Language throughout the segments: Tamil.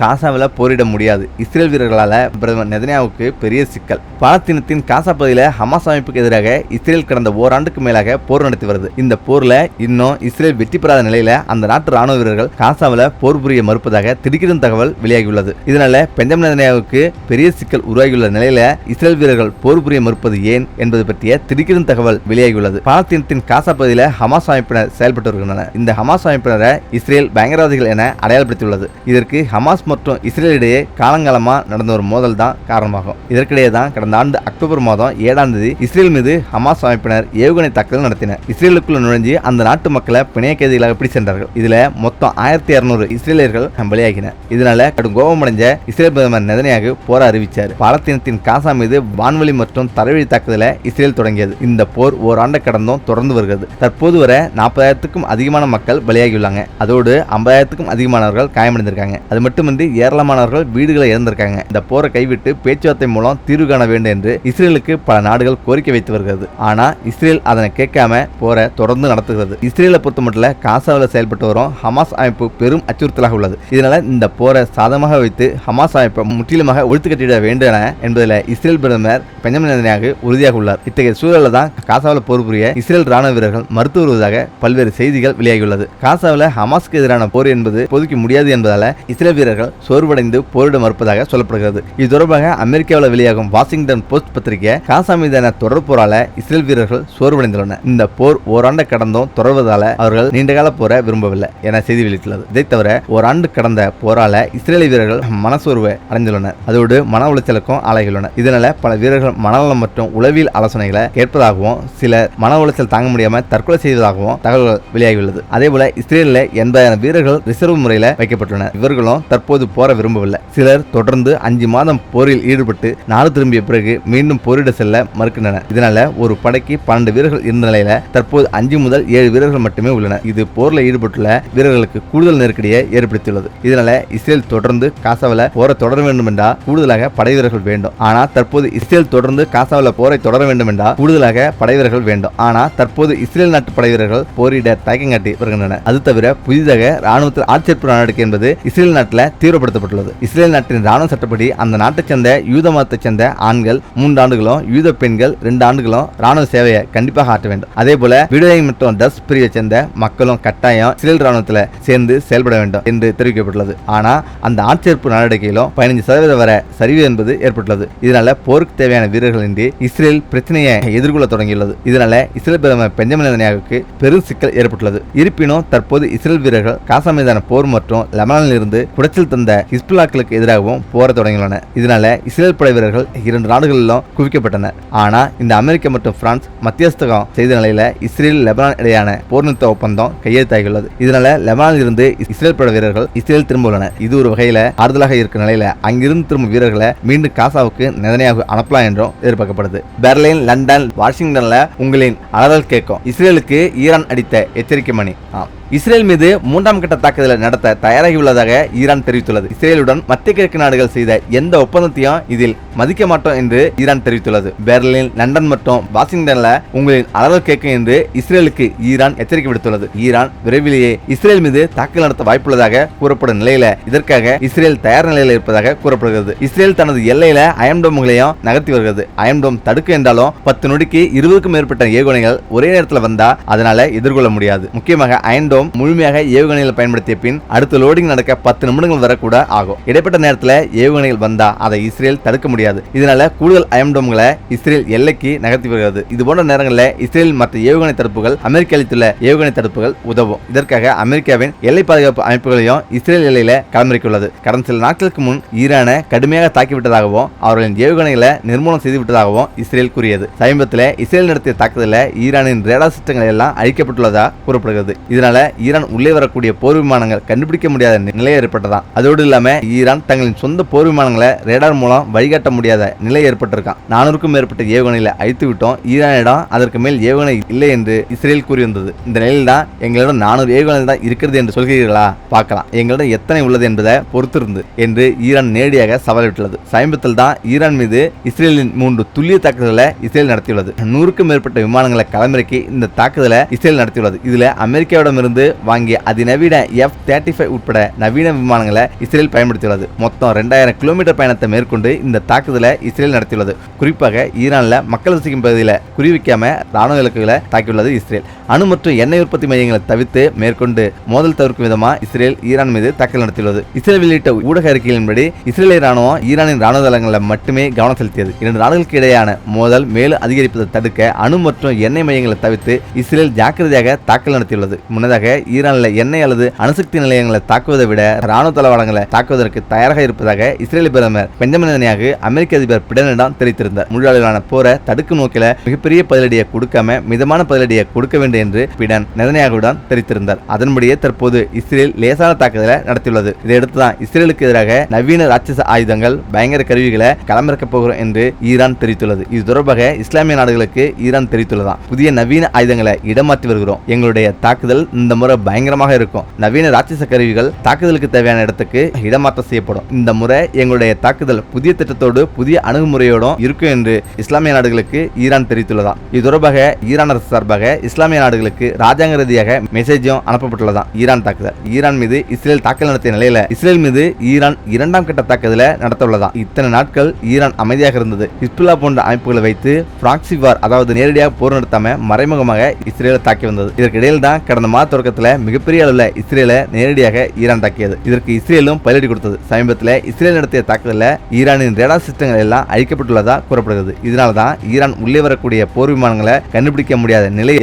காசாவில் போரிட முடியாது. இஸ்ரேல் வீரர்களால் பிரதமர் நெதன்யாவுக்கு பெரிய சிக்கல். பாலஸ்தீனத்தின் காசா பகுதியில் ஹமாஸ் அமைப்புக்கு எதிராக இஸ்ரேல் கடந்த ஓராண்டுக்கு மேலாக போர் நடத்தி வருது. இந்த போரில் இன்னும் இஸ்ரேல் வெற்றி பெறாத நிலையில் அந்த நாட்டு ராணுவ வீரர்கள் காசாவில் போர் புரிய மறுப்பதாக திடுக்கிடும் தகவல் வெளியாகியுள்ளது. இதனால பெஞ்சமின் நெதன்யாவுக்கு பெரிய சிக்கல் உருவாகியுள்ள நிலையில் இஸ்ரேல் வீரர்கள் போர் புரிய மறுப்பது ஏன் என்பது பற்றிய திடுக்கிடும் தகவல் வெளியாகியுள்ளது. பாலஸ்தீனத்தின் காசா பகுதியில் ஹமாஸ் அமைப்பினர் செயல்பட்டு வருகின்றனர். இந்த ஹமாஸ் அமைப்பினரை இஸ்ரேல் பயங்கரவாதிகள் என அடையாளப்படுத்தியுள்ளது. இதற்கு ஹமாஸ் மற்றும் இஸ்ரேல் இடையே நடந்த ஒரு மோதல் தான் காரணமாகும். இதற்கிடையே தான் கடந்த ஆண்டு அக்டோபர் மாதம் ஏழாம் தேதி இஸ்ரேல் மீது ஹமாஸ் அமைப்பினர் ஏவுகணை தாக்குதல் நடத்தினர். இஸ்ரேலுக்குள்ள நுழைஞ்சு அந்த நாட்டு மக்களை பிணைய கைதிகளாக பிடி சென்றார்கள். இதுல மொத்தம் ஆயிரத்தி இருநூறு இஸ்ரேலியர்கள் பலியாகினர். இதனால கடும் கோபமடைஞ்ச இஸ்ரேல் பிரதமர் நெதனியாக போர் அறிவித்தார் பாலஸ்தீனத்தின் காசா மீது வான்வழி மற்றும் தரைவழி தாக்குதலை இஸ்ரேல் தொடங்கியது. இந்த போர் ஓராண்டு கடந்தும் தொடர்ந்து வருகிறது. தற்போது வரை நாற்பதாயிரத்துக்கும் அதிகமான மக்கள் பலியாகியுள்ளாங்க. அதோடு ஐம்பதாயிரத்துக்கும் அதிகமானவர்கள் காயமடைந்திருக்காங்க. அது மட்டுமின்றி ஏராளமானவர்கள் வீடுகளை இழந்திருக்காங்க. இந்த போரை கைவிட்டு பேச்சுவார்த்தை மூலம் தீர்வு காண வேண்டும் என்று இஸ்ரேலுக்கு பல நாடுகள் கோரிக்கை வைத்து வருகிறது. ஆனா இஸ்ரேல் அதனை கேட்காம போரை தொடர்ந்து நடத்துகிறது. இஸ்ரேலை பொறுத்த மட்டும் காசாவில் செயல்பட்டு வரும் ஹமாஸ் அமைப்பு பெரும் அச்சுறுத்தலாக உள்ளது. இதனால இந்த போரை சாதகமாக வைத்து ஹமாஸ் அமைப்பை முற்றிலுமாக ஒழித்து கட்டிட வேண்டும் என்பதில் இஸ்ரேல் பிரதமர் பெஞ்சமின் உறுதியாக உள்ளார். இத்தகைய சூழலில் தான் காசாவில் போர் புரிய இஸ்ரேல் ராணுவ வீரர்கள் மறுத்து வருவதாக பல்வேறு செய்திகள் வெளியாகியுள்ளது. காசாவில் ஹமாஸ்க்கு எதிரான போர் என்பது பொதுக்க முடியாது என்பதால இஸ்ரேல் வீரர்கள் சோர்வடைந்து போரிட மறுப்பதாக சொல்லப்படுகிறது. இது தொடர்பாக அமெரிக்காவில் வெளியாகும் வாஷிங்டன் போஸ்ட் பத்திரிகை காசா மீதான தொடர் போரால இஸ்ரேல் வீரர்கள் சோர்வடைந்துள்ளனர். இந்த போர் ஓராண்டு கடந்தும் தொடர்வதால அவர்கள் நீண்டகால போரை விரும்பவில்லை என செய்தி வெளியிட்டுள்ளது. இதை தவிர ஓராண்டு கடந்த போரால இஸ்ரேலிய வீரர்கள் மனசோர்வை அடைந்துள்ளனர். அதோடு மன உளைச்சலுக்கும் ஆளாகியுள்ளனர். இதனால பல வீரர்கள் மனநலம் மற்றும் உளவியல் ஆலோசனைகளை கேட்பதாகவும் சில மன உளைச்சல் தாங்க முடியாம தற்கொலை செய்வதாகவும் தகவல்கள் வெளியாகியுள்ளது. அதே போல இஸ்ரேலில் எண்பதாயிரம் வீரர்கள் ரிசர்வ் முறையில் வைக்கப்பட்டுள்ளனர். இவர்களும் தற்போது போர விரும்பவில்லை. சிலர் தொடர்ந்து அஞ்சு மாதம் போரில் ஈடுபட்டு நாடு திரும்பிய பிறகு மீண்டும் போரிட செல்ல மறுக்கின்றனர். இதனால ஒரு படைக்கு பன்னெண்டு வீரர்கள் இருந்த நிலையில தற்போது அஞ்சு முதல் ஏழு வீரர்கள் மட்டுமே உள்ளனர். இது போரில் ஈடுபட்டுள்ள வீரர்களுக்கு கூடுதல் நெருக்கடியை ஏற்படுத்தியுள்ளது. இதனால இஸ்ரேல் தொடர்ந்து காசாவில் போரை தொடர வேண்டும் என்றால் கூடுதலாக படை வீரர்கள் வேண்டும். ஆனால் தற்போது இஸ்ரேல் தொடர்ந்து காசாவில் போரை தொடர வேண்டும் என்றால் கூடுதலாக படை வீரர்கள் வேண்டும். ஆனால் தற்போது இஸ்ரேல் நாட்டு படை வீரர்கள் போரிட தயக்கம் காட்டி வருகின்றனர். அது தவிர புதிதாக ராணுவத்தில் ஆட்சேர்ப்பு நடவடிக்கை என்பது இஸ்ரேல் நாட்டில் தீவிரப்படுத்தப்பட்டுள்ளது. இஸ்ரேல் நாட்டின் ராணுவ சட்டப்படி அந்த நாட்டைச் சேர்ந்த யூத மதத்தைச் சேர்ந்த ஆண்கள் மூன்று ஆண்டுகளும் யூத பெண்கள் ரெண்டு ஆண்டுகளும் ராணுவ சேவையை கண்டிப்பாக ஆற்ற வேண்டும். அதே போல விடுதலை மற்றும் டஸ் பிரிவை சேர்ந்த மக்களும் கட்டாயம் இஸ்ரேல் ராணுவத்தில் சேர்ந்து செயல்பட வேண்டும் என்று தெரிவிக்கப்பட்டுள்ளது. ஆனால் அந்த ஆட்சேர்ப்பு நடவடிக்கையிலும் பதினஞ்சு சதவீதம் வரை சரிவு என்பது ஏற்பட்டுள்ளது. இதனால போருக்கு தேவையான வீரர்கள் இன்றி இஸ்ரேல் பிரச்சனையை எதிர்கொள்ள தொடங்கியுள்ளது. இதனால இஸ்ரேல் பிரதமர் பெஞ்சமின் நெதன்யாகுக்கு பெரும் சிக்கல் ஏற்பட்டுள்ளது. இருப்பினும் தற்போது இஸ்ரேல் வீரர்கள் காசா மீதான போர் மற்றும் லெபனானில் இருந்து குடைச்சல் தந்த ஹிஸ்புல்லாக்களுக்கு எதிராகவும் போர தொடங்கியுள்ளன. இதனால இஸ்ரேல் படை வீரர்கள் இரண்டு நாடுகளிலும் குவிக்கப்பட்டனர். ஆனா இந்த அமெரிக்கா மற்றும் பிரான்ஸ் மத்தியஸ்தகம் செய்த நிலையில இஸ்ரேல் லெபனான் இடையான போர் நிறுத்த ஒப்பந்தம் கையெழுத்தாகியுள்ளது. இதனால லெபனானில் இருந்து இஸ்ரேல் படை வீரர்கள் இஸ்ரேல் திரும்ப உள்ளனர். இது ஒரு வகையில ஆறுதலாக இருக்கிற நிலையில அங்கிருந்து திரும்பும் வீரர்களை மீண்டும் காசாவுக்கு நிதனையாக அனுப்பலாம் என்றும் எதிர்பார்க்கப்படுது. பெர்லின் லண்டன் வாஷிங்டன்ல உங்களின் அலறல் கேட்கும். இஸ்ரேலுக்கு ஈரான் அடித்த எச்சரிக்கை மணி. ஆம். இஸ்ரேல் மீது மூன்றாம் கட்ட தாக்குதலை நடத்த தயாராகியுள்ளதாக ஈரான் தெரிவித்துள்ளது. இஸ்ரேலுடன் மத்திய கிழக்கு நாடுகள் செய்த எந்த ஒப்பந்தத்தையும் இதில் மதிக்க மாட்டோம் என்று ஈரான் தெரிவித்துள்ளது. பெர்லின் லண்டன் மற்றும் வாஷிங்டன்ல உங்களின் அளவு கேட்கும் என்று இஸ்ரேலுக்கு ஈரான் எச்சரிக்கை விடுத்துள்ளது. ஈரான் விரைவிலேயே இஸ்ரேல் மீது தாக்குதல் நடத்த வாய்ப்புள்ளதாக கூறப்படும் நிலையில இதற்காக இஸ்ரேல் தயார் நிலையில் இருப்பதாக கூறப்படுகிறது. இஸ்ரேல் தனது எல்லையில அயம்டோம்களையும் நகர்த்தி வருகிறது. அயம்டோம் தடுக்க என்றாலும் பத்து நொடிக்கு இருபதுக்கும் மேற்பட்ட ஏவுகணைகள் ஒரே நேரத்தில் வந்தா அதனால எதிர்கொள்ள முடியாது. முக்கியமாக அயன்டோம் முழுமையாக ஏவுகணையில் பயன்படுத்திய பின் அடுத்த லோடிங் நடக்க பத்து நிமிடங்கள் வரக்கூட ஆகும். இடைப்பட்ட நேரத்தில் ஏவுகணைகள் வந்தா அதை இஸ்ரேல் தடுக்க முடியாது. இதனால கூடுதல் அயம்டோம்களை இஸ்ரேல் எல்லைக்கு நகர்த்தி வருகிறது. இது போன்ற நேரங்களில் இஸ்ரேல் மற்ற ஏவுகணை தடுப்புகள் அமெரிக்க அளித்துள்ள ஏவுகணை தடுப்புகள் உதவும். இதற்காக அமெரிக்காவின் எல்லை பாதுகாப்பு அமைப்புகளையும் இஸ்ரேல் எல்லையில களமிறக்கியுள்ளது. கடந்த சில நாட்களுக்கு முன் ஈரானை கடுமையாக தாக்கிவிட்டதாகவும் அவர்களின் ஏவுகணைகளை நிர்மூலம் செய்துவிட்டதாகவும் இஸ்ரேல் கூறியது. சமீபத்தில் இஸ்ரேல் நடத்திய தாக்குதலில் ஈரானின் ரேடா சிஸ்டங்கள் எல்லாம் அழிக்கப்பட்டுள்ளதாக கூறப்படுகிறது. இதனால ஈரான் உள்ளே வரக்கூடிய போர் விமானங்கள் கண்டுபிடிக்க முடியாத நிலை ஏற்பட்டதாம். அதோடு இல்லாம ஈரான் தங்களின் சொந்த போர் விமானங்களை ரேடார் மூலம் வழிகாட்ட முடியாத நிலை ஏற்பட்டிருக்கான் நானூறுக்கும் மேற்பட்ட ஏவுகணைகளை அழித்து விட்டோம். ஈரானிடம் அதற்கு மேல் ஏவுகணை இல்லை என்று இஸ்ரேல் கூறியிருந்தது. இந்த நிலையில் தான் எங்களிடம் நானூறு ஏவுகணை தான் இருக்கிறது என்று சொல்கிறீர்களா? பார்க்கலாம். எங்களிடம் எத்தனை உள்ளது என்பதை பொறுத்திருந்து என்று ஈரான் நேரடியாக சவாலிட்டுள்ளது சமீபத்தில் தான் ஈரான் மீது இஸ்ரேலின் மூன்று துல்லிய தாக்குதலை இஸ்ரேல் நடத்தியுள்ளது. நூறுக்கும் மேற்பட்ட விமானங்களை களமிறக்கி இந்த தாக்குதலை இஸ்ரேல் நடத்தியுள்ளது. இதுல அமெரிக்காவிடமிருந்து இருந்து வாங்கிய அதிநவீன எஃப் தேர்ட்டி ஃபைவ் உட்பட நவீன விமானங்களை இஸ்ரேல் பயன்படுத்தியுள்ளது. மொத்தம் ரெண்டாயிரம் கிலோமீட்டர் பயணத்தை மேற்கொண்டு இந்த தாக்குதலை இஸ்ரேல் நடத்தியுள்ளது. குறிப்பாக ஈரானில் மக்கள் வசிக்கும் பகுதியில் குறிவிக்காம ராணுவ இலக்குகளை தாக்கியுள்ளது இஸ்ரேல். அணு மற்றும் எண்ணெய் உற்பத்தி மையங்களை தவிர்த்து மேற்கொண்டு மோதல் தவிர்க்கும் விதமாக இஸ்ரேல் ஈரான் மீது தாக்கல் நடத்தியுள்ளது. இஸ்ரேல் வெளியிட்ட ஊடக அறிக்கையின்படி இஸ்ரேலிய ராணுவம் ஈரானின் ராணுவ தளங்களில் மட்டுமே கவனம் செலுத்தியது. இரண்டு நாடுகளுக்கு இடையான மோதல் மேலும் அதிகரிப்பதை தடுக்க அணு மற்றும் எண்ணெய் மையங்களை தவிர்த்து இஸ்ரேல் ஜாக்கிரதையாக தாக்கல் நடத்தியுள்ளது. முன்னதாக ஈரானில் எண்ணெய் அல்லது அணுசக்தி நிலையங்களை தாக்குவதை விட ராணுவ தளவாடங்களை தாக்குவதற்கு தயாராக இருப்பதாக இஸ்ரேல் பிரதமர் பெஞ்சமின் அமெரிக்க அதிபர் பிடனிடம் தெரிவித்திருந்தார். முழு அளவிலான போரை தடுக்கும் நோக்கில மிகப்பெரிய பதிலடியை கொடுக்காம மிதமான பதிலடியை கொடுக்க வேண்டும் என்று பிடன் நெதன்யாகுடன் தெரிவித்திருந்தார் அதன்படியே தற்போது இஸ்ரேல் லேசான தாக்குதலை நடத்தியுள்ளது. இதையடுத்து தான் இஸ்ரேலுக்கு எதிராக நவீன ராட்சச ஆயுதங்கள் பயங்கர கருவிகளை களமிறக்கப் போகிறோம் என்று ஈரான் தெரிவித்துள்ளது. இது தொடர்பாக இஸ்லாமிய நாடுகளுக்கு ஈரான் தெரிவித்துள்ளதாம். புதிய நவீன ஆயுதங்களை இடமாற்றி வருகிறோம். எங்களுடைய தாக்குதல் இந்த முறை பயங்கரமாக இருக்கும். நவீன ராட்சச கருவிகள் தாக்குதலுக்கு தேவையான இடத்துக்கு இடமாற்றம் செய்யப்படும். இந்த முறை எங்களுடைய தாக்குதல் புதிய திட்டத்தோடு புதிய அணுகுமுறையோடும் இருக்கும் என்று இஸ்லாமிய நாடுகளுக்கு ஈரான் தெரிவித்துள்ளதாம். இது தொடர்பாக ஈரான் அரசு சார்பாக இஸ்லாமிய நாடுகளுக்கு ராஜாங்க ரீதியாக மெசேஜும் அனுப்பப்பட்டுள்ளதான் ஈரான் தாக்குதல். ஈரான் மீது இஸ்ரேல் தாக்கல் நடத்திய நிலையில இஸ்ரேல் மீது ஈரான் இரண்டாம் கட்ட தாக்குதல நடத்த இத்தனை நாட்கள் ஈரான் அமைதியாக இருந்தது. ஹிஸ்புல்லா போன்ற அமைப்புகளை வைத்து பிராக்சி வார் அதாவது நேரடியாக போர் நடத்தாம மறைமுகமாக இஸ்ரேலை தாக்கி வந்தது. இதற்கிடையில் தான் கடந்த மாத தொடக்கத்தில் மிகப்பெரிய அளவில் இஸ்ரேலை நேரடியாக ஈரான் தாக்கியது. இதற்கு இஸ்ரேலும் பதிலடி கொடுத்தது. சமீபத்தில் இஸ்ரேல் நடத்திய தாக்குதலில் ஈரானின் ரேடார் சிஸ்டங்கள் எல்லாம் அழிக்கப்பட்டுள்ளதா கூறப்படுகிறது. இதனால தான் ஈரான் உள்ளே வரக்கூடிய போர் விமானங்களை கண்டுபிடிக்க முடியாத நிலை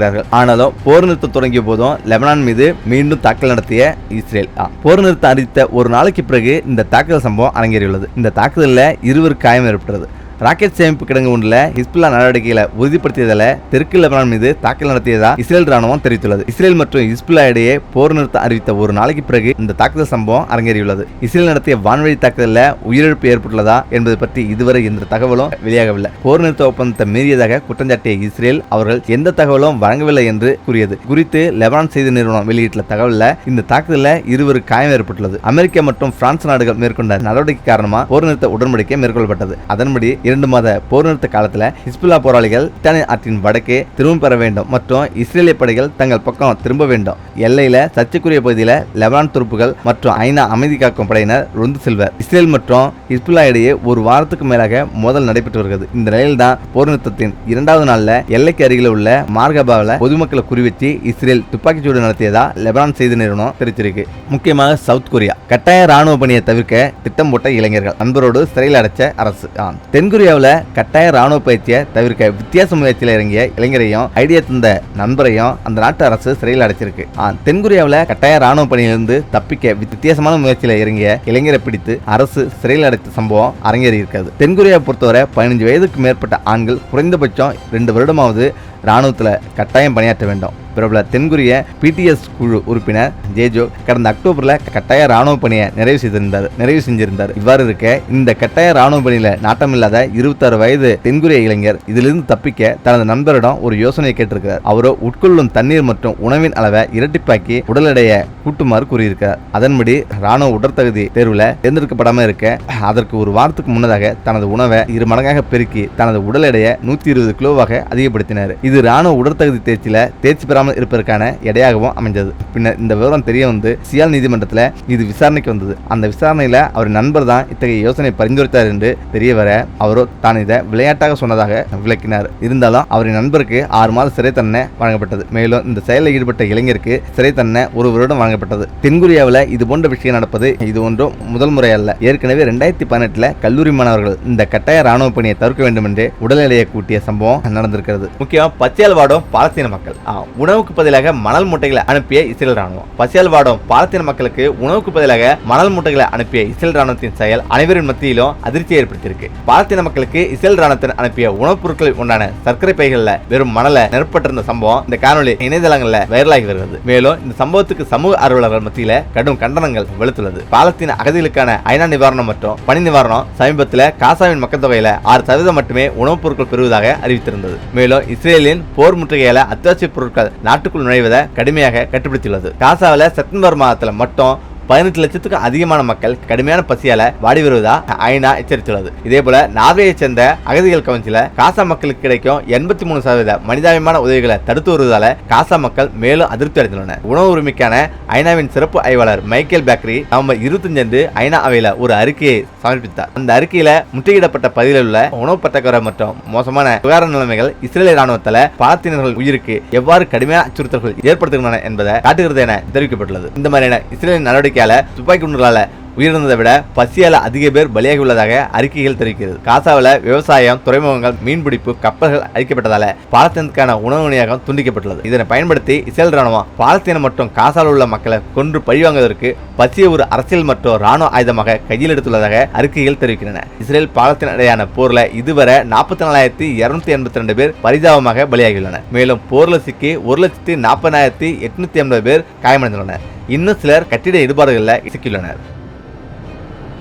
வருகிறார்கள் ஆனாலும் போர் நிறுத்தம் தொடங்கிய போதும் லெபனான் மீது மீண்டும் தாக்கல் நடத்திய இஸ்ரேல் போர் நிறுத்தம் அறிவித்த ஒரு நாளைக்கு பிறகு இந்த தாக்குதல் சம்பவம் அரங்கேறியுள்ளது. இந்த தாக்குதலில் இருவர் காயம் ஏற்பட்டது. ராக்கெட் சேமிப்பு கிடங்கு ஒன்றில் ஹிஸ்புல்லா நடவடிக்கைகளை உறுதிப்படுத்தியதால தெற்கு லெபனான் மீது தாக்கல் நடத்தியதா இஸ்ரேல் ராணுவம் தெரிவித்துள்ளது. இஸ்ரேல் மற்றும் ஹிஸ்புல்லா இடையே போர் நிறுத்தம் அறிவித்த ஒரு நாளைக்கு பிறகு இந்த தாக்குதல் சம்பவம் அரங்கேறியுள்ளது. இஸ்ரேல் நடத்திய வான்வழி தாக்குதலில் உயிரிழப்பு ஏற்பட்டுள்ளதா என்பது பற்றி இதுவரை எந்த தகவலும் வெளியாகவில்லை. போர் நிறுத்த ஒப்பந்தத்தை மீறியதாக குற்றஞ்சாட்டிய இஸ்ரேல் அவர்கள் எந்த தகவலும் வழங்கவில்லை என்று கூறியது. குறித்து லெபனான் செய்தி நிறுவனம் வெளியிட்டுள்ள தகவலில் இந்த தாக்குதலில் இருவர் காயம் ஏற்பட்டுள்ளது. அமெரிக்கா மற்றும் பிரான்ஸ் நாடுகள் மேற்கொண்ட நடவடிக்கை காரணமாக போர் நிறுத்த உடன்படிக்கை மேற்கொள்ளப்பட்டது. அதன்படி இரண்டு மாத போர் நிறுத்த காலத்தில் ஹிஸ்புல்லா போராளிகள் இத்தாலி ஆற்றின் வடக்கே திரும்ப பெற வேண்டும் மற்றும் இஸ்ரேலிய படைகள் தங்கள் பக்கம் திரும்ப வேண்டும். எல்லையில சர்ச்சைக்குரிய பகுதியில் லெபனான் துருப்புகள் மற்றும் ஐநா அமைதி காக்கும் படையினர் ரொந்து செல்வர். இஸ்ரேல் மற்றும் ஹிஸ்புல்லா இடையே ஒரு வாரத்துக்கு மேலாக மோதல் நடைபெற்று வருகிறது. இந்த நிலையில் தான் போர் நிறுத்தத்தின் இரண்டாவது நாளில் எல்லைக்கு அருகில் உள்ள மார்கபாவில் பொதுமக்களை குறிவச்சு இஸ்ரேல் துப்பாக்கிச்சூடு நடத்தியதா லெபனான் செய்தி நிறுவனம் தெரிவிச்சிருக்கு முக்கியமாக சவுத் கொரியா. கட்டாய ராணுவ பணியை தவிர்க்க திட்டம் போட்ட இளைஞர்கள். நண்பரோடு சிறையில் அடைச்ச அரசு. தென்கொரிய தென்கொரியாவில் கட்டாய ராணுவ பயிற்சியை தவிர்க்க வித்தியாச முயற்சியில் இறங்கிய இளைஞரையும் ஐடியா தந்த நண்பரையும் அந்த நாட்டு அரசு சிறையில் அடைச்சிருக்கு. தென்கொரியாவில் கட்டாய ராணுவ பணியிலிருந்து தப்பிக்க வித்தியாசமான முயற்சியில் இறங்கிய இளைஞரை பிடித்து அரசு சிறையில் அடைத்த சம்பவம் அரங்கேறி இருக்கிறது தென்கொரியாவை பொறுத்தவரை பதினஞ்சு வயதுக்கு மேற்பட்ட ஆண்கள் குறைந்தபட்சம் ரெண்டு வருடமாவது ராணுவத்தில் கட்டாயம் பணியாற்ற வேண்டும். பிரபல தென்கொரிய பிடிஎஸ் குழு உறுப்பினர் ஜேஜோ கடந்த அக்டோபரில் கட்டாய ராணுவ பணியை நிறைவு செய்திருந்தார் நிறைவு செஞ்சிருந்தார். இவ்வாறு இருக்க இந்த கட்டாய ராணுவ பணியில் நாட்டமில்லாத இருபத்தாறு வயது தென்கொரிய இளைஞர் இதிலிருந்து தப்பிக்க தனது நண்பரிடம் ஒரு யோசனை கேட்டிருக்கிறார். அவரோ உட்கொள்ளும் தண்ணீர் மற்றும் உணவின் அளவை இரட்டிப்பாக்கி உடல் எடையை கூட்டுமாறு கூறியிருக்கிறார். அதன்படி ராணுவ உடற்தகுதி தேர்வில் தேர்ந்தெடுக்கப்படாமல் இருக்க அதற்கு ஒரு வாரத்துக்கு முன்னதாக தனது உணவை இரு மடங்காக பெருக்கி தனது உடல் எடையை நூற்றி இருபது கிலோவாக அதிகப்படுத்தினார். இது ராணுவ உடற்தகுதி தேர்ச்சியில தேர்ச்சி பெறாமல் இருப்பதற்கான எடையாகவும் அமைஞ்சது. பின்னர் இந்த விவரம் தெரிய வந்து சியால் நீதிமன்றத்தில் இது விசாரணைக்கு வந்தது. அந்த விசாரணையில் அவர் நண்பர் தான் இத்தகைய யோசனை பரிந்துரைத்தார் என்று தெரிய வர அவரோ தான் இதை விளையாட்டாக சொன்னதாக விளக்கினார். இருந்தாலும் அவரின் நண்பருக்கு ஆறு மாத சிறை தண்டனை வழங்கப்பட்டது. மேலும் இந்த செயலில் ஈடுபட்ட இளைஞருக்கு சிறை தண்டனை ஒரு வருடம் வழங்கப்பட்டது. தென்கொரியாவில் இது போன்ற விஷயம் நடப்பது இது ஒன்றும் முதல் முறை அல்ல. ஏற்கனவே ரெண்டாயிரத்தி பதினெட்டுல கல்லூரி மாணவர்கள் இந்த கட்டாய ராணுவ பணியை தவிர்க்க வேண்டும் என்று உடல் எடையை கூட்டிய சம்பவம் நடந்திருக்கிறது. முக்கியம் பசியால் வாடும் பாலஸ்தீன மக்கள். ஆ, உணவுக்கு பதிலாக மணல் மூட்டைகளை அனுப்பிய இஸ்ரேல் ராணுவம். பசியால் வாடும் பாலஸ்தீன மக்களுக்கு உணவுக்கு பதிலாக மணல் மூட்டைகளை அனுப்பிய இஸ்ரேல் ராணுவத்தின் செயல் அனைவரின் மத்தியிலும் அதிர்ச்சியை ஏற்படுத்தியிருக்கு. பாலஸ்தீன மக்களுக்கு இஸ்ரேல் ராணுவத்தின் அனுப்பிய உணவுப் பொருட்களில் உண்டான சர்க்கரை பைகளில் வெறும் மணலை நிரப்பப்பட்டிருந்த சம்பவம் இந்த காணொளி இணையதளங்களில் வைரலாகி வருகிறது. மேலும் இந்த சம்பவத்துக்கு சமூக ஆர்வலர்கள் மத்தியில் கடும் கண்டனங்கள் வெளுத்துள்ளது. பாலஸ்தீன அகதிகளுக்கான ஐநா நிவாரணம் மற்றும் பணி நிவாரணம் சமீபத்தில் காசாவின் மக்கள் தொகையில் ஆறு சதவீதம் மட்டுமே உணவுப் பொருட்கள் பெறுவதாக அறிவித்திருந்தது. மேலும் இஸ்ரேலின் போர் முற்றுகையால அத்தியாவசிய பொருட்கள் நாட்டுக்குள் நுழைவதை கடுமையாக கட்டுப்படுத்தியுள்ளது. காசாவில் செப்டம்பர் மாதத்தில் மட்டும் பதினெட்டு லட்சத்துக்கும் அதிகமான மக்கள் கடுமையான பசியால வாடி வருவதா ஐநா எச்சரித்துள்ளது. இதே போல நார்வேயை சேர்ந்த அகதிகள் கவுன்சில காசா மக்களுக்கு கிடைக்கும் எண்பத்தி மூணு சதவீத மனிதாபிமான உதவிகளை தடுத்து வருவதால காசா மக்கள் மேலும் அதிருப்தி அடைந்துள்ளனர். உணவு உரிமைக்கான ஐநாவின் சிறப்பு ஆய்வாளர் மைக்கேல் பேக்கரி நவம்பர் இருபத்தஞ்சு அன்று ஐநா அவையில ஒரு அறிக்கையை சமர்ப்பித்தார். அந்த அறிக்கையில முற்றுகையிடப்பட்ட பகுதியில் உள்ள உணவு பற்றாக்குறை மற்றும் மோசமான சுகாதார நிலைமைகள் இஸ்ரேலிய ராணுவத்தால பாலத்தினர்கள் உயிருக்கு எவ்வாறு கடுமையான அச்சுறுத்தல்கள் ஏற்படுத்துகின்றன என்பதை காட்டுகிறது என தெரிவிக்கப்பட்டுள்ளது. இந்த மாதிரியான இஸ்ரேலின் நடவடிக்கை நடவடிக்கையால துப்பாக்கி குண்டுகளால உயிரிழந்ததை விட பசியால் அதிக பேர் பலியாகி உள்ளதாக அறிக்கைகள் தெரிவிக்கிறது. காசாவில் விவசாயம் துறைமுகங்கள் மீன்பிடிப்பு கப்பல்கள் அழிக்கப்பட்டதால பாலஸ்தீனத்துக்கான உணவு விநியோகம் துண்டிக்கப்பட்டுள்ளது. இதனை பயன்படுத்தி இஸ்ரேல் ராணுவம் பாலஸ்தீனம் மற்றும் காசாவில் உள்ள மக்களை கொன்று பழிவாங்குவதற்கு பசிய ஒரு அரசியல் மற்றும் ராணுவ ஆயுதமாக கையில் எடுத்துள்ளதாக அறிக்கைகள் தெரிவிக்கின்றன. இஸ்ரேல் பாலஸ்தீன இடையான போரில் இதுவரை நாற்பத்தி நாலாயிரத்தி இருநூத்தி எண்பத்தி ரெண்டு பேர் பரிதாபமாக பலியாகியுள்ளனர். மேலும் போரில் சிக்கி ஒரு லட்சத்தி நாற்பதாயிரத்தி எட்நூத்தி ஐம்பது பேர் காயமடைந்துள்ளனர். இன்னும் சிலர் கட்டிட இடுபாடுகளில் சிக்கியுள்ளனர்.